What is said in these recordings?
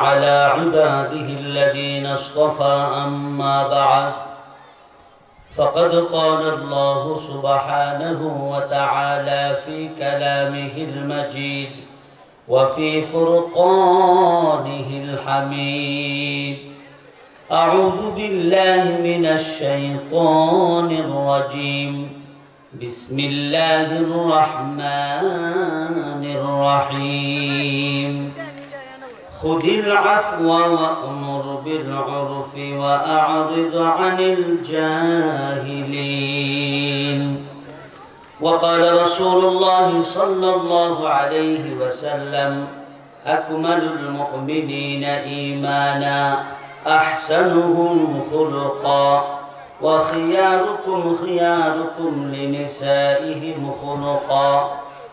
على عباده الذين اصطفى أما بعد. فقد قال الله سبحانه وتعالى في كلامه المجيد وفي فرقانه الحميد. أعوذ بالله من الشيطان الرجيم. بسم الله الرحمن الرحيم. خذ العفو وأمر بالعرف وأعرض عن الجاهلين. وقال رسول الله صلى الله عليه وسلم أكمل المؤمنين إيمانا أحسنهم خلقا وخياركم خياركم لنسائهم خلقا.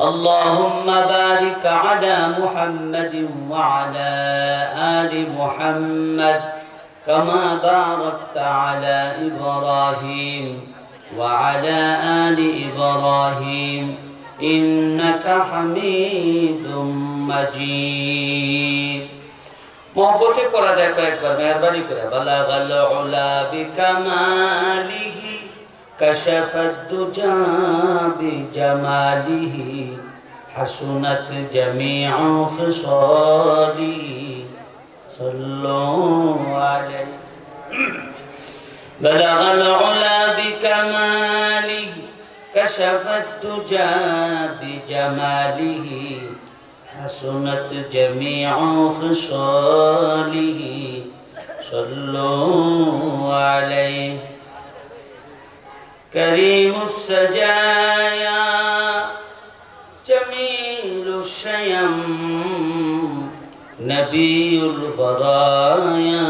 اللهم بارك على محمد وعلى آل محمد كما باركت على إبراهيم وعلى آل إبراهيم إنك حميد مجيد. محبتك ورجاك أكبر مهرباني كرة بلغ العلا بكماله كشف الدجى بجماله حسنت جميع خصاله. صلوا عليه. بلغ العلا بكماله كشف الدجى بجماله حسنت جميع خصاله. صلوا عليه. كريم السجايا جميل الشيم نبي البرايا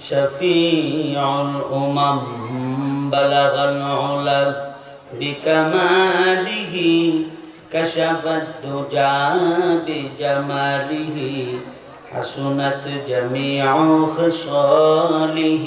شفيع الأمم بلغ العلا بكماله كشف الدجى بجماله حسنت جميع خصاله.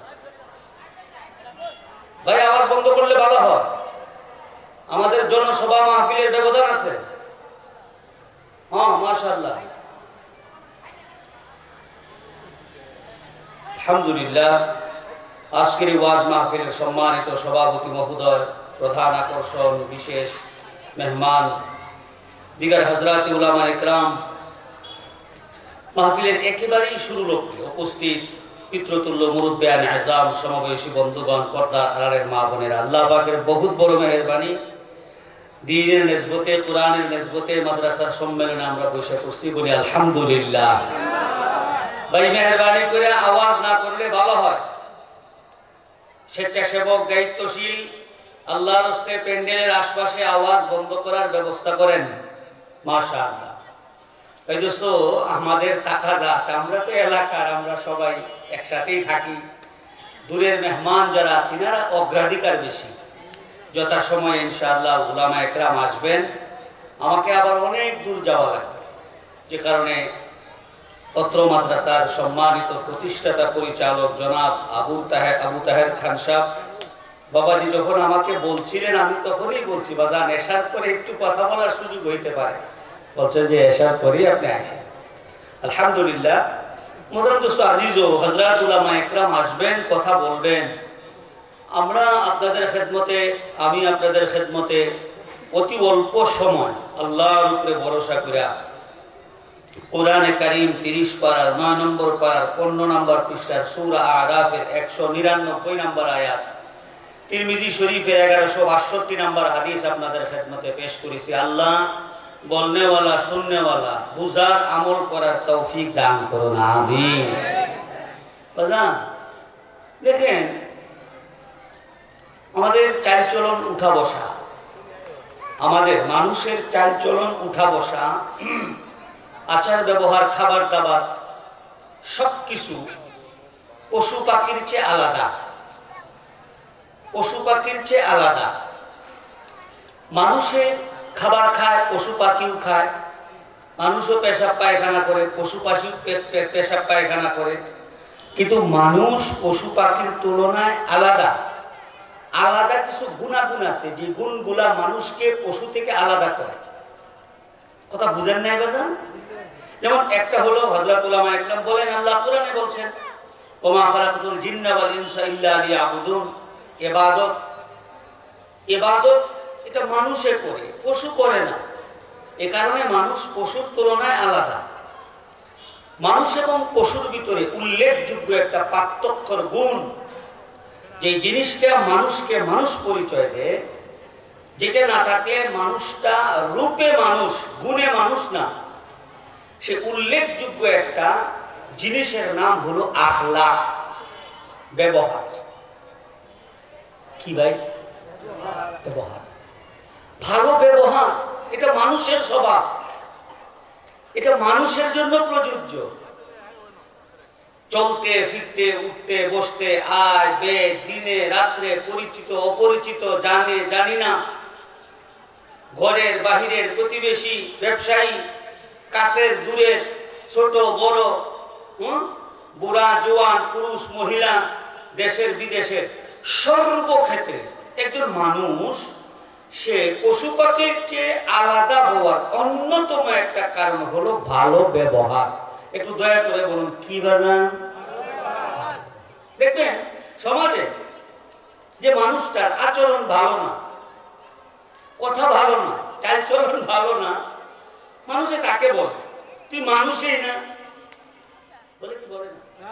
ভাই, আওয়াজ বন্ধ করলে ভালো হয়। আমাদের জনসভা মাহফিলের ব্যবধান আছে। হ্যাঁ আলহামদুলিল্লাহ, আজকের ওয়াজ মাহফিলের সম্মানিত সভাপতি মহোদয়, প্রধান আকর্ষণ, বিশেষ মেহমান, দিগার হজরত উলামা ইকরাম মাহফিলের একেবারেই শুরু লক্ষ্যে উপস্থিত পিতৃতুল্য মুরব্বিয়ান আজাম সমবয়সী বন্ধুগণ, পর্দার আড়ালের মা বোনের, আল্লাহ পাকের বহুত বড় মেহরবানি। দিনের নেসবতে, কোরআনের নেসবতে, মাদ্রাসার সম্মেলনে আমরা বসে করছি বলি আলহামদুলিল্লাহ। ভাই, মেহরবানি করে আওয়াজ না করলে ভালো হয়। স্বেচ্ছাসেবক, দায়িত্বশীল, আল্লাহর হস্তে প্যান্ডেলের আশপাশে আওয়াজ বন্ধ করার ব্যবস্থা করেন। মাশা আল্লাহ এই দোস্ত, আমাদের টাকা যা আছে, আমরা তো এলাকার, আমরা সবাই একসাথেই থাকি। দূরের মেহমান যারা, তিনারা অগ্রাধিকার বেশি। যথাসময়ে ইনশাআল্লাহ উলামা একরাম আসবেন। আমাকে আবার অনেক দূর যাওয়া লাগবে। যে কারণে অত্র মাদ্রাসার সম্মানিত প্রতিষ্ঠাতা পরিচালক জনাব আবু তাহের আবু তাহের খান সাহ বাবাজি যখন আমাকে বলছিলেন, আমি তখনই বলছি, বাজান, এসার পরে একটু কথা বলার সুযোগ হইতে পারে। বলছে যে এসার পরেই আপনি আসেন। আলহামদুলিল্লাহ। মোদাম দোস্ত আজিজ ও হজরত উলামা একরাম আসবেন, কথা বলবেন। আমরা আপনাদের খেদমতে, আমি আপনাদের খেদমতে অতি অল্প সময় আল্লাহর উপরে ভরসা করে কোরআনে কারিম তিরিশ পাড়ার নয় নম্বর পাড়ার পনেরো নম্বর পৃষ্ঠার সুরা আরাফের একশো নিরানব্বই নম্বর আয়াত, তিরমিজি শরীফের এগারোশো বাষট্টি নাম্বার হাদিস আপনাদের খেদমতে পেশ করেছি। আল্লাহ বলনেওয়ালা, শুননেওয়ালা, বুঝার আমল করার তৌফিক দান করুন, আমিন। বাজান, দেখেন, আমাদের চালচলন উঠা বসা। আমাদের মানুষের চালচলন উঠা বসা, আচার ব্যবহার, খাবার দাবার সব কিছু পশু পাখির চেয়ে আলাদা। পশু পাখির চেয়ে আলাদা। মানুষের খাবার খায়, পশু পাখিও খায়। মানুষও পেশাব পায়খানা করে, পশু পাখিও পেশাব পায়খানা করে। কিন্তু মানুষ পশু পাখির তুলনায় আলাদা। আলাদা কিছু গুণাগুণ আছে, যে গুণগুলা মানুষকে পশু থেকে আলাদা করে। কথা বুঝেন নাই বাজান? যেমন একটা হলো হযরত উলামা একরাম বলেন, আল্লাহ কোরআনে বলছেন, ওমা খালাকাতুল জিন্না ওয়াল ইনসা ইল্লা লিয়াবুদুন। ইবাদত ইবাদত এটা মানুষে করে, পশু করে না। এ কারণে মানুষ পশুর তুলনায় আলাদা। মানুষ এবং পশুর ভিতরে উল্লেখযোগ্য একটা পার্থক্যর গুণ যে জিনিসটা মানুষকে মানুষ পরিচয় দেয়, যেটা না থাকলে মানুষটা রূপে মানুষ, গুণে মানুষ না। সে উল্লেখযোগ্য একটা জিনিসের নাম হলো আখলাক ব্যবহার। কি ভাই? ব্যবহার। ভালো ব্যবহার, এটা মানুষের স্বভাব। এটা মানুষের জন্য প্রযোজ্য। চলতে, ফিরতে, উঠতে, বসতে, আয় বে দিনে, রাত্রে, পরিচিত, অপরিচিত, জানে, জানি না। ঘরের বাহিরের প্রতিবেশী, ব্যবসায়ী, কাছের, দূরের, ছোট, বড়, হুম? বুড়া, জোয়ান, পুরুষ, মহিলা, দেশের, বিদেশের সর্বক্ষেত্রে একজন মানুষ সে পশু পাখির চেয়ে আলাদা হওয়ার অন্যতম একটা কারণ হলো ভালো ব্যবহার। একটু দয়া করে বলুন কি বানান? দেখবেন সমাজে যে মানুষটার আচরণ ভালো না কথা ভালো না চালচলন ভালো না মানুষে কাকে বলে? তুই মানুষই না। বলে কি বলে না?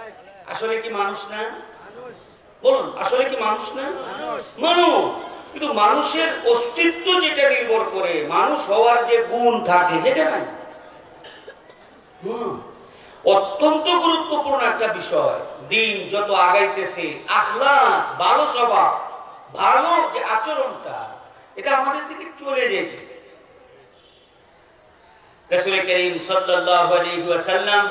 আসলে কি মানুষ না? বলুন আসলে কি মানুষ না? মানুষ। কিন্তু মানুষের অস্তিত্ব যেটা নির্ভর করে, মানুষ হওয়ার যে গুণ থাকে, সেটা নাই। অত্যন্ত গুরুত্বপূর্ণ একটা বিষয়, দিন যত আগাইতেছে আখলা ভালো স্বভাব, ভালো যে আচরণটা, এটা আমাদের থেকে চলে যাইতেছে। রাসূল করিম ওয়াসাল্লাম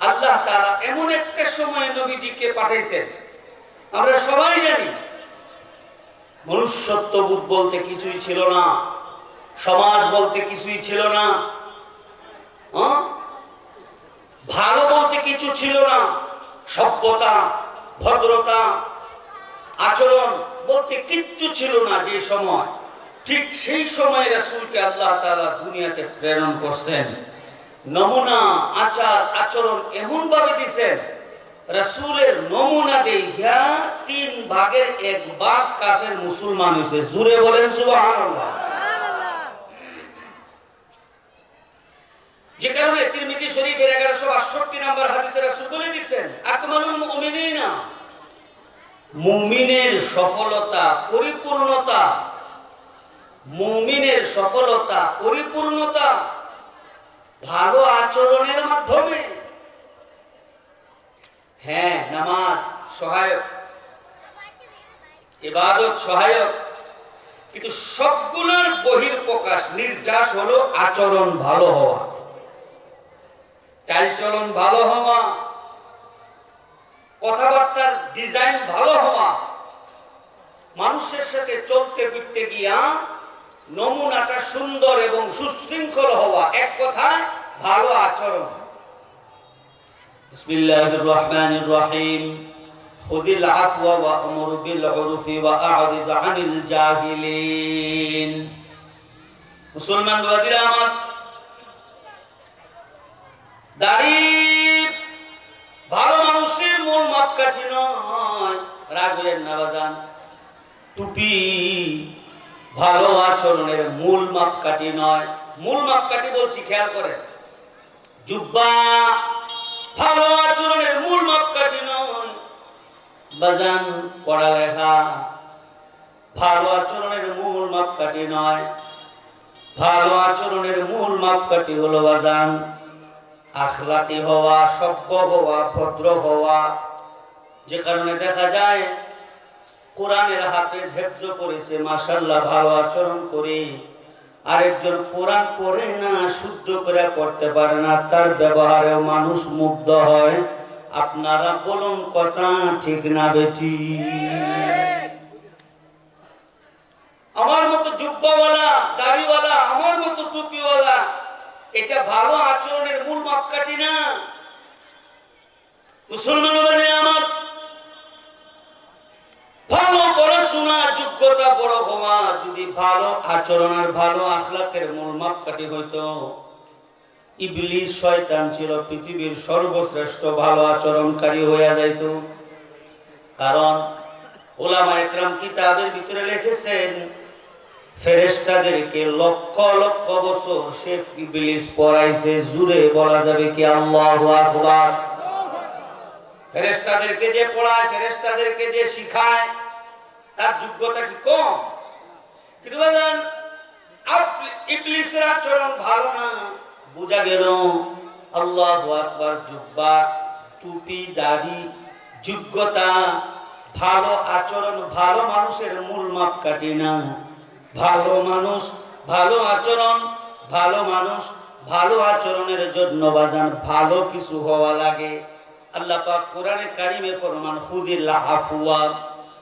আল্লাহ তাআলা এমন একটা সময় নবীজিকে পাঠাইছেন। আমরা সবাই জানি মনুষ্যত্ববোধ বলতে কিছুই ছিল না। সমাজ বলতে কিছুই ছিল না। হ্যাঁ? ভালো বলতে কিছু ছিল না। সভ্যতা, ভদ্রতা, আচরণ বলতে কিচ্ছু ছিল না যে সময়। ঠিক সেই সময় রাসূলকে আল্লাহ তাআলা দুনিয়াতে প্রেরণ করছেন। নমুনা, আচার, আচরণ এমন ভাবে দিছেন রাসূলের নমুনা দেখিয়া তিন ভাগের এক ভাগ কাফের মুসলমান হয়েছে। জুড়ে বলেন সুবহানাল্লাহ। যে কারণে তিরমিজি শরীফের এগারোশো বাষট্টি নম্বর হাদিসে রাসূল বলে দিচ্ছেন আকমালুল মুমিনিনা। মুমিনের সফলতা, পরিপূর্ণতা। মুমিনের সফলতা, পরিপূর্ণতা ভালো আচরণের মাধ্যমে। হ্যাঁ নামাজ, সহায়ক, ইবাদত, সহায়ক। কিন্তু সবগুলোর বহির প্রকাশ নির্যাস হলো আচরণ ভালো হওয়া। চালচলন ভালো হওয়া, কথাবার্তার ডিজাইন ভালো হওয়া, মানুষের সাথে চলতে ফিরতে গিয়া নমুনাটা সুন্দর এবং সুশৃঙ্খল হওয়া, এক কথায় ভালো আচরণ। রহিম খুদিল আফওয়া ওয়া আমর বিল উরফি ওয়া আ'রিদ আনিল জাহিলিন। মুসলমান আমার, দাড়ি ভালো মানুষের মূল মাপকাঠি নয়। রাগ হইয়েন না বাজান। টুপি ভালো আচরণের মূল মাপকাঠি নয়। মূল মাপকাঠি বলছি, খেয়াল করেন। জুব্বা ভালো আচরণের মূল মাপকাঠি নয় বাজান, পড়ালেখা, ভালো আচরণের মূল মাপকাঠি নয়। ভালো আচরণের মূল মাপকাঠি হলো বাজান, আখলাকি হওয়া, সভ্য হওয়া, ভদ্র হওয়া। যে কারণে দেখা যায়, কোরআনের হাফেজ হেফজ করেছে মাসাল্লাহ ভালো আচরণ করে আরেকজন কোরআন পড়ে না, শুদ্ধ করে পড়তে পারে না, তার ব্যবহারেও মানুষ মুগ্ধ হয়। আপনারা বলুন কথা ঠিক না বেটি আমার মতো জুব্বাওয়ালা, দাড়িওয়ালা, আমার মতো টুপিওয়ালা, এটা ভালো আচরণের মূল মাপকাঠি না। মুসলমান যোগ্যতা বড় হওয়া যদি ভালো আচরণ আর ভালো আখলাকের মূল মাপকাঠি হইতো, ইবলিস শয়তান ছিল পৃথিবীর সর্বশ্রেষ্ঠ ভালো আচরণকারী হইয়া যাইত। কারণ ওলামা একরাম কিতাবের ভিতরে লিখেছেন লক্ষ লক্ষ বছর সে ইবলিস পড়াইছে, জুড়ে বলা যাবে কি আল্লাহু আকবার। ফেরেশতাদেরকে যে পড়ায়, ফেরেশতাদেরকে যে শিখায় তার যোগ্যতা কি কম? কিন্তু বলেন ইবলিসের আচরণ ভালো না, বোঝা গেল আল্লাহ আকবার, জুব্বা, টুপি, দাড়ি, যোগ্যতা, ভালো আচরণ, ভালো মানুষের মূল মাপকাঠি না। ভালো মানুষ, ভালো আচরণ, ভালো মানুষ, ভালো আচরণের জন্য বাজান ভালো কিছু হওয়া লাগে। আল্লাহ পাক কোরআনে কারিমে ফরমান খুদিল আফওয়া।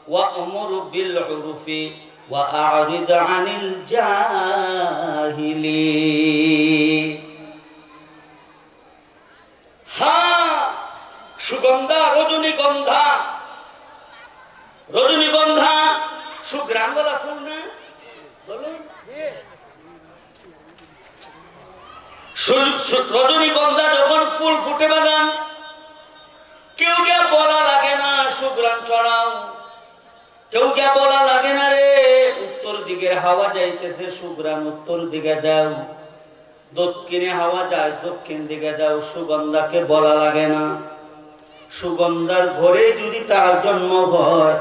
উরফি ওয়া আ'রিদ আনিল জাহিলিন হ্যাঁ সুগন্ধা রজনীগন্ধা রজনীগন্ধা সুগ্রাম বলা ফুল না? বলে। সু- সু- রজনীগন্ধা যখন ফুল ফুটে বাগান, কেউ কে বলা লাগে না, সুগ্রাম চড়াও কেউ কে বলা লাগে না রে, উত্তর দিকের হাওয়া যাইতেছে, সুগ্রাম উত্তর দিকে দাও। দক্ষিণে হাওয়া যায়, দক্ষিণ দিকে দাও, সুগন্ধাকে বলা লাগে না। সুগন্ধার ঘরে যদি তার জন্ম হয়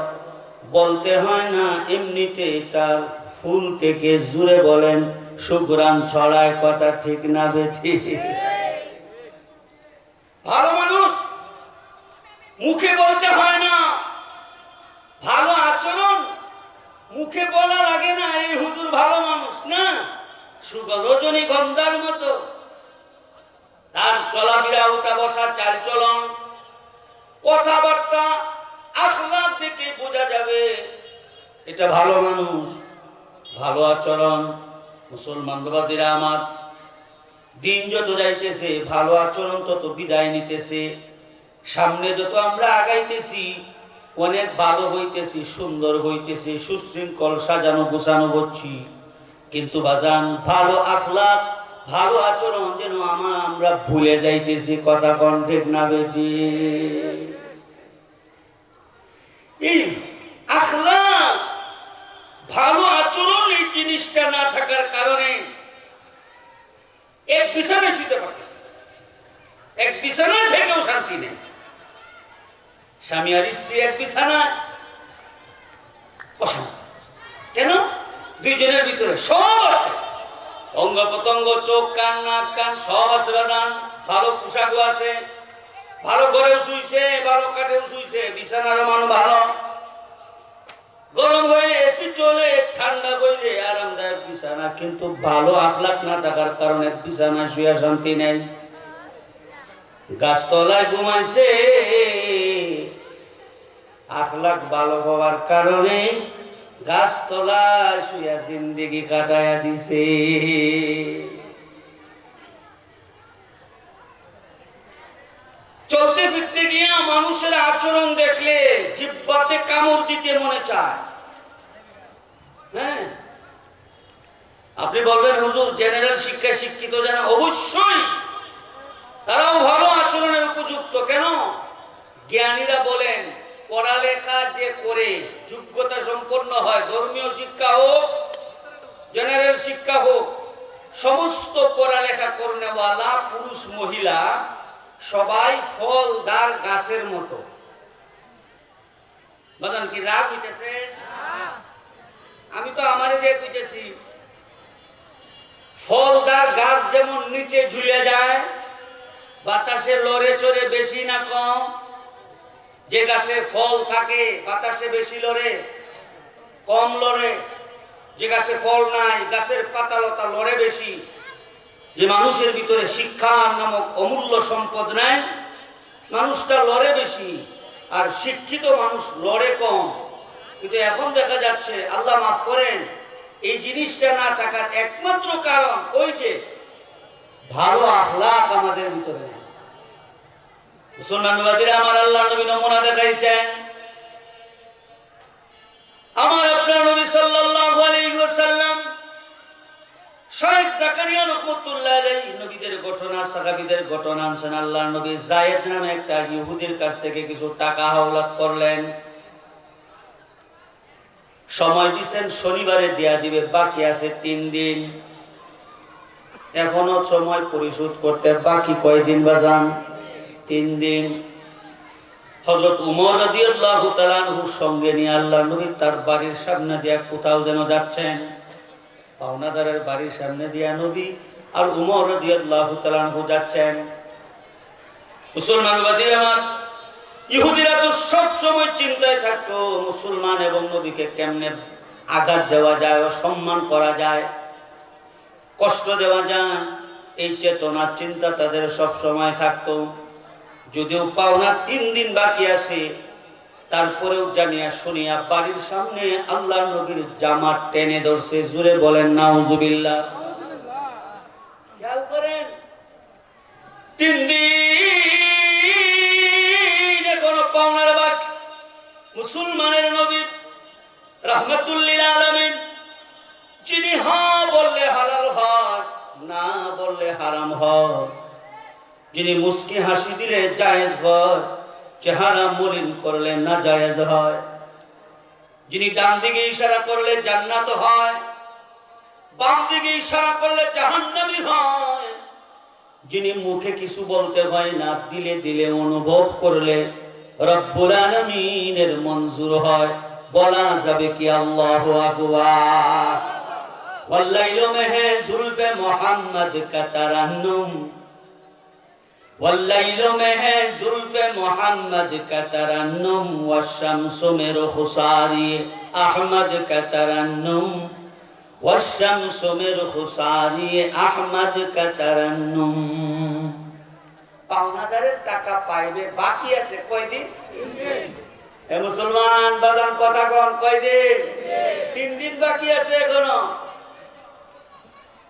বলতে হয় না, এমনিতে তার ফুল থেকে জুড়ে বলেন, সুগ্রাম ছড়ায় কথা ঠিক না বেঠি। ভালো মানুষ, মুখে বলতে হয় না। ভালো আচরণ? মুখে বলা লাগে না, এই হুজুর ভালো মানুষ না? সুগ রজনীগন্ধার মতো। তার চলাফেরা ওঠা বসা, চাল চলন, কথাবার্তা আখলাক দেখে বোঝা যাবে, এটা ভালো মানুষ, ভালো আচরণ। মুসলমান বাবাদিরা আমার, দিন যত যাইতেছে, ভালো আচরণ তত বিদায় নিতেছে। সামনে যত আমরা আগাইতেছি অনেক ভালো হইতেছি, সুন্দর হইতেছি, সুশৃঙ্খল সাজানো গোছানো হচ্ছি। কিন্তু বাজান, ভালো আখলাক ভালো আচরণ যেন আমার, আমরা ভুলে যাইতেছি, কথা কণ্ঠের না বেটি? ভালো আচরণ এই জিনিসটা না থাকার কারণে এক বিছানায় শুতে পারতেছে এক বিছানায় থেকেও শান্তি নেই স্বামী আর স্ত্রী এক বিছানায়। কেন? দুইজনের ভিতরে সব আছে। অঙ্গ প্রত্যঙ্গ চোখ, কান, নাক, কান, সব আছে বাদান ভালো পোশাকও আছে। ভালো ঘরেও শুইছে, ভালো কাঠেও শুইছে। বিছানার মান ভালো। গরম হয়ে এসি চলে, ঠান্ডা হইলে আরামদায়ক বিছানা। কিন্তু ভালো আখলাক না থাকার কারণে বিছানা শুয়ে শান্তি নেই। গাছতলায় ঘুমাইছে আখলাক ভালো হওয়ার কারণে গাছতলায় শুয়া জিন্দিগি কাটায়া দিছে। চলতে ফিরতে গিয়ে মানুষের আচরণ দেখলে জিব্বাতে কামড় দিতে মনে চায়। হ্যাঁ? আপনি বলবেন, হুজুর জেনারেল শিক্ষায় শিক্ষিত যারা, অবশ্যই তারাও ভালো আচরণের উপযুক্ত। কেন? জ্ঞানীরা বলেন পড়ালেখা যে করে যোগ্যতা সম্পন্ন হয়, ধর্মীয় শিক্ষা হোক, জেনারেল শিক্ষা হোক, সমস্ত পড়ালেখা করনেওয়ালা পুরুষ মহিলা সবাই ফলদার গাছের মতো। বাজান, কি রাগ হইতেছে? আমি তো আমারে কইতেছি ফলদার গাছ যেমন নিচে ঝুলে যায়, বাতাসে লড়ে চড়ে বেশি না কম যে গাছে ফল থাকে, বাতাসে বেশি লড়ে, কম লড়ে, যে গাছে ফল নাই, গাছের পাতা লতা লড়ে বেশি, যে মানুষের ভিতরে শিক্ষা নামক অমূল্য সম্পদ নাই, মানুষটা লড়ে বেশি, আর শিক্ষিত মানুষ লড়ে কম। কিন্তু এখন দেখা যাচ্ছে, আল্লাহ মাফ করেন, এই জিনিসটা না থাকার একমাত্র কারণ ওই যে, ভালো আখলাক আমাদের ভিতরে মুসলমানবাদীরা আমার আল্লাহ নবী নমুনা দেখাইছেন আমার আপনার নবী সাল্লাল্লাহু আলাইহি ওয়াসাল্লাম জাকারিয়া রহমতুল্লাহ আলাইহি নবীদের ঘটনা, সাহাবীদের ঘটনা আনছেন আল্লাহ নবী। নামে একটা ইহুদির কাছ থেকে কিছু টাকা হাওলাত করলেন। সময় দিছেন, শনিবারে দেয়া দিবে, বাকি আছে তিন দিন। এখনও সময় পরিশোধ করতে বাকি কয়দিন বাজান? তিন দিন হজরত উমর রাদিয়াল্লাহু তাআলার সঙ্গে নিয়ে আল্লাহ নবী তার বাড়ির সামনে দিয়ে কোথাও যেন যাচ্ছেন। পাওনাদারের বাড়ির সামনে দিয়া নবী আর উমর রাদিয়াল্লাহু তাআলা যাচ্ছেন। মুসলমান বাদীর আমার, ইহুদিরা তো সব সময় চিন্তায় থাকতো মুসলমান এবং নবীকে কেমনে আঘাত দেওয়া যায়, অসম্মান করা যায়, কষ্ট দেওয়া যায়। এই চেতনা চিন্তা তাদের সব সময় থাকতো। যদিও পাওনা তিন দিন বাকি আছে, তারপরেও জানিয়া শুনিয়া বাড়ির সামনে আল্লাহ নবীর জামা টেনে ধরছে। জুড়ে বলেন খেয়াল করেন, তিন দিন পাওনার বাকি। মুসলমানের নবী রহমতুল্লিল আলমিন, যিনি হা বললে হালাল হয়, না বললে হারাম হয়। যিনি মুসকি হাসি দিলে জায়েজ হয় চেহারা মলিন করলে না জায়েজ হয়। যিনি ডান দিকে ইশারা করলে জান্নাত হয়, বাম দিকে ইশারা করলে জাহান্নামি হয়। যিনি মুখে কিছু বলতে হয় না, দিলে দিলে অনুভব করলে রব্বুল আলমিনের মঞ্জুর হয়। বলা যাবে কি আল্লাহ আকবার? ওয়াল্লাইলু میں ہے মুহাম্মদ محمد کا والليل میں ہے زلف محمد کا ترنم والشمس میرو خساری احمد کا ترنم والشمس میرو خساری احمد کا ترنم পাওনাদারের টাকা পাইবে বাকি আছে কয়দিন এ মুসলমান বাজান কথা কন কয়দিন তিন দিন বাকি আছে এখনও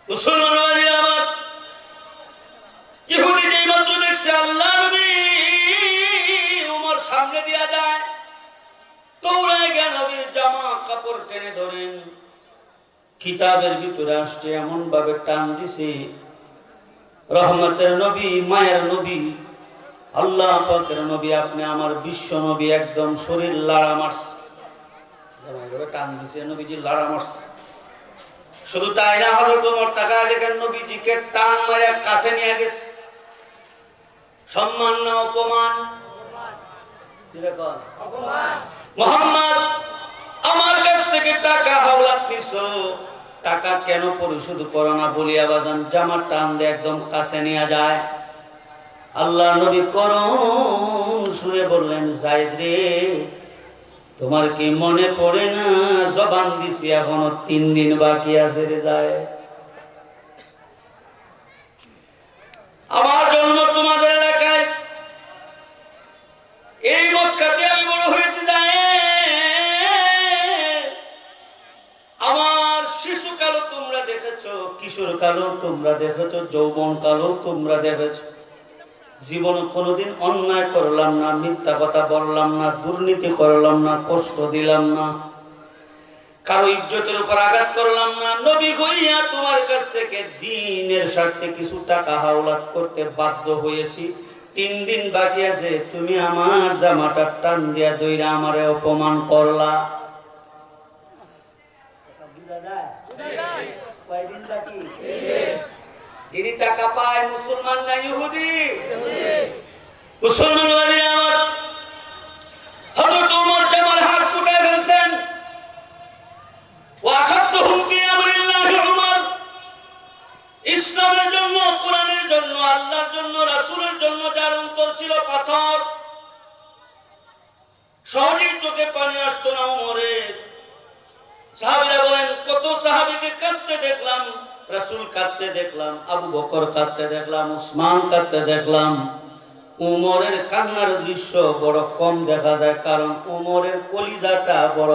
মুসলমান আমার ইহুদি দেখছে আল্লাহ উমর সামনে দিয়া যায়। নবীর জামা কাপড় টেনে ধরেন। কিতাবের ভিতরে আসছে এমন ভাবে টান দিছে, রহমতের নবী, মায়ের নবী, আল্লাহ পাকের নবী, আপনি আমার বিশ্ব নবী, একদম শরীর লাড়া মারছে। টান দিছে, নবীজি লাড়া মারছে। শুধু তাই না হলো তোমার টাকা দেখেন নবীজিকে টান মারে কাছে নিয়ে গেছে। সম্মান না অপমান? মোহাম্মদ আমার কাছ থেকে টাকা হাওলাত নিছো। টাকা কেন পরিশোধ করো না বলিয়া বাজান জামার টান দিয়ে একদম কাছে নিয়ে যায়। আল্লাহ নবী করুন সুরে বললেন জায়দ রে তোমার কি মনে পড়ে না? জবান দিছি এখনও তিন দিন বাকি আছে রে যায়। আমার জন্ম তোমাদের এই মক্কাতে আমি বড় হয়েছি যায় আমার শিশুকালও তোমরা দেখেছ, কিশোর কালও তোমরা দেখেছ, যৌবন কালও তোমরা দেখেছ। জীবনে কোনোদিন অন্যায় করলাম না, মিথ্যা কথা বললাম না, দুর্নীতি করলাম না, কষ্ট দিলাম না। কারও ইজ্জতের উপর আঘাত করলাম না। নবী হইয়া তোমার কাছ থেকে দিনের স্বার্থে কিছু টাকা হাওলাত করতে বাধ্য হয়েছি। তিন দিন বাকি আছে, তুমি আমার জামাটা টান দিয়া দইরা আমারে অপমান করলা। যিনি টাকা পায় মুসলমান না ইহুদি? মুসলমান জন্য, আল্লাহর জন্য, রাসূলের জন্য যার অন্তর ছিল পাথর, সহজেই চোখে পানি আসতো না উমরের সাহাবীরা বলেন, কত সাহাবীকে কাঁদতে দেখলাম, রাসূল কাঁদতে দেখলাম, আবু বকর কাঁদতে দেখলাম, উসমান কাঁদতে দেখলাম। উমরের কান্নার দৃশ্য বড় কম দেখা যায়, কারণ উমরের কলিজাটা বড়